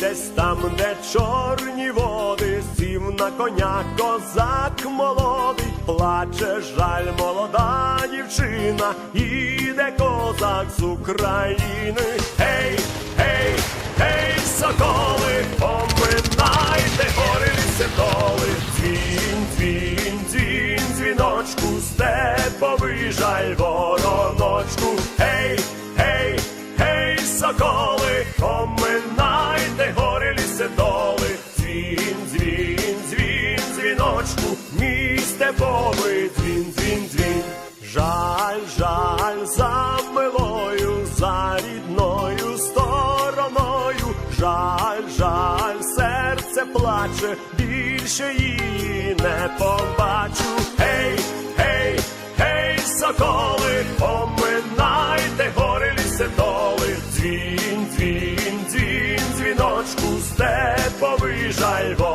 де чорні води, сів на коня козак молодий, плаче жаль молода дівчина, іде козак з України. Гей, гей, гей, соколи, поминайте гори доли, дзвін, дзвін, дзвін, дзвіночку, степовий жаль сорочку, мій степовий дзвін, дзвін, дзвін. Жаль, жаль, за милою, за рідною стороною, жаль, жаль, серце плаче, більше її не побачу. Гей, гей, гей, соколи, поминайте гори лісидоли, дзвін, дзвін, дзвін, дзвіночку, степовий жальво.